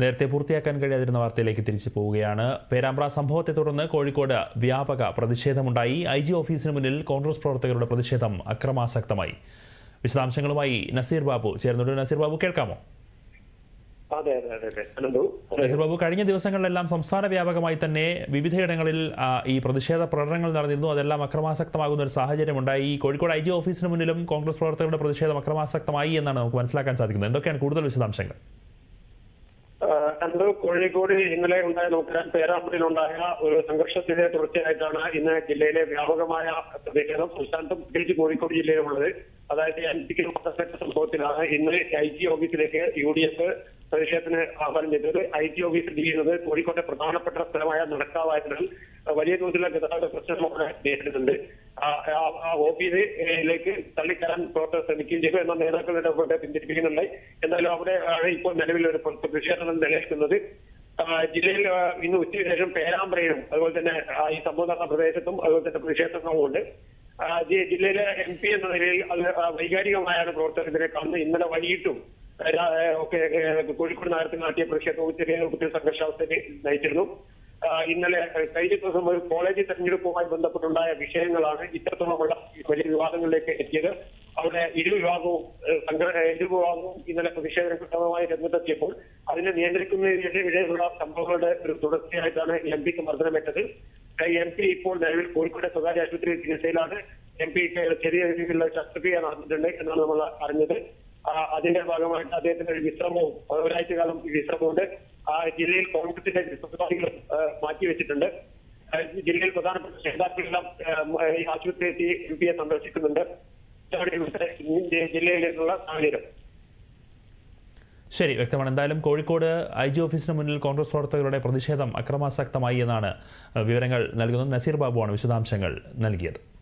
നേരത്തെ പൂർത്തിയാക്കാൻ കഴിയാതിരുന്ന വാർത്തയിലേക്ക് തിരിച്ചു പോവുകയാണ്. പേരാമ്പ്ര സംഭവത്തെ തുടർന്ന് കോഴിക്കോട് വ്യാപക പ്രതിഷേധമുണ്ടായി. ഐ ജി ഓഫീസിന് മുന്നിൽ കോൺഗ്രസ് പ്രവർത്തകരുടെ പ്രതിഷേധം അക്രമാസക്തമായി. വിശദാംശങ്ങളുമായി നസീർ ബാബു ചേർന്നുണ്ട് നസീർ ബാബു കേൾക്കാമോ? നസീർ ബാബു കഴിഞ്ഞ ദിവസങ്ങളിലെല്ലാം സംസ്ഥാന വ്യാപകമായി തന്നെ വിവിധയിടങ്ങളിൽ ഈ പ്രതിഷേധ പ്രകടനങ്ങൾ നടന്നിരുന്നു. അതെല്ലാം അക്രമാസക്തമാകുന്ന ഒരു സാഹചര്യമുണ്ടായി. ഈ കോഴിക്കോട് ഐ ജി ഓഫീസിന് മുന്നിലും കോൺഗ്രസ് പ്രവർത്തകരുടെ പ്രതിഷേധം അക്രമാസക്തമായി എന്നാണ് നമുക്ക് മനസ്സിലാക്കാൻ സാധിക്കുന്നത്. എന്തൊക്കെയാണ് കൂടുതൽ വിശദാംശങ്ങൾ? കണ്ടു കോഴിക്കോട് ഇന്നലെ ഉണ്ടായ നമുക്കറിയാം പേരാമ്പ്രയിലുണ്ടായ ഒരു സംഘർഷത്തിന്റെ തുടർച്ചയായിട്ടാണ് ഇന്ന് ജില്ലയിലെ വ്യാപകമായ പ്രതിഷേധം സംസ്ഥാനത്തും പ്രത്യേകിച്ച് കോഴിക്കോട് ജില്ലയിലുള്ളത് അതായത് അഞ്ച് കിലോമീറ്റർ സംഭവത്തിലാണ് ഇന്ന് ഐ ജി ഓഫീസിലേക്ക് യു ഡി എഫ് പ്രതിഷേധത്തിന് ആഹ്വാനം ചെയ്തത്. ഐ ടി ഓഫീസ് സ്ഥിതി ചെയ്യുന്നത് കോഴിക്കോട്ടെ പ്രധാനപ്പെട്ട സ്ഥലമായ നടക്കാവായതിനാൽ വലിയ തോതിലുള്ള ഗതാഗത പ്രശ്നം നേരിടുന്നുണ്ട്. ആ- ഓഫീസിലേക്ക് തള്ളിക്കയറാൻ പ്രവർത്തകർ ശ്രമിക്കുകയും ചെയ്തു. എന്നാൽ നേതാക്കളുടെ ഇടപെട്ട് പിന്തിരിപ്പിക്കുന്നുണ്ട്. എന്നാലും അവിടെ ഇപ്പോൾ നിലവിൽ ഒരു പ്രതിഷേധം നിലനിൽക്കുന്നത്. ജില്ലയിൽ ഇന്ന് ഉച്ചയ്ക്ക് ശേഷം പേരാമ്പ്രയിലും അതുപോലെ തന്നെ ഈ സംഭവം നടന്ന പ്രദേശത്തും അതുപോലെ തന്നെ പ്രതിഷേധങ്ങളുമുണ്ട് ജില്ലയിലെ എം പി എന്ന നിലയിൽ അത് വൈകാരികമായാണ് പ്രവർത്തകർ ഇതിനെ കാണുന്നത്. ഇന്നലെ വൈകിട്ടും ഒക്കെ കോഴിക്കോട് നഗരത്തിൽ നടത്തിയ പ്രതിഷേധവും ചെറിയ കുട്ടികൾ സംഘർഷാവസ്ഥയിൽ നയിച്ചിരുന്നു. ഇന്നലെ കഴിഞ്ഞ ദിവസം ഒരു കോളേജ് തെരഞ്ഞെടുപ്പുമായി ബന്ധപ്പെട്ടുണ്ടായ വിഷയങ്ങളാണ് ഇത്തരത്തോളമുള്ള വലിയ വിവാദങ്ങളിലേക്ക് എത്തിയത്. അവിടെ ഇരുവിഭാഗവും സംഘടന ഇരുവിഭാഗവും ഇന്നലെ പ്രതിഷേധമായി രംഗത്തെത്തിയപ്പോൾ അതിനെ നിയന്ത്രിക്കുന്നതിനെതിരെയുള്ള സംഭവങ്ങളുടെ ഒരു തുടർച്ചയായിട്ടാണ് എം പിക്ക് മർദ്ദനമേറ്റത്. എം പി ഇപ്പോൾ നിലവിൽ കോഴിക്കോട് സ്വകാര്യ ആശുപത്രിയിൽ ചികിത്സയിലാണ്. എം പിക്ക് ചെറിയ രീതിയിലുള്ള ശസ്ത്രക്രിയ നടന്നിട്ടുണ്ട് എന്നാണ് നമ്മൾ അറിഞ്ഞത്. അതിന്റെ ഭാഗമായിട്ട് അദ്ദേഹത്തിന്റെ ഒരു വിശ്രമവും ഒരാഴ്ച കാലം വിശ്രമമുണ്ട്. ആ ജില്ലയിൽ കോൺഗ്രസിന്റെ പരിപാടികൾ മാറ്റിവെച്ചിട്ടുണ്ട് ജില്ലയിൽ പ്രധാനപ്പെട്ട നേതാക്കളെല്ലാം ആശുപത്രി എത്തി എം പിയെ സന്ദർശിക്കുന്നുണ്ട്. ജില്ലയിലേക്കുള്ള സാഹചര്യം. ശരി വ്യക്തമാണ്. എന്തായാലും കോഴിക്കോട് ഐ ജി ഓഫീസിന് മുന്നിൽ കോൺഗ്രസ് പ്രവർത്തകരുടെ പ്രതിഷേധം അക്രമാസക്തമായി എന്നാണ് വിവരങ്ങൾ നൽകുന്നത്. നസീർ ബാബുവാണ് വിശദാംശങ്ങൾ നൽകിയത്.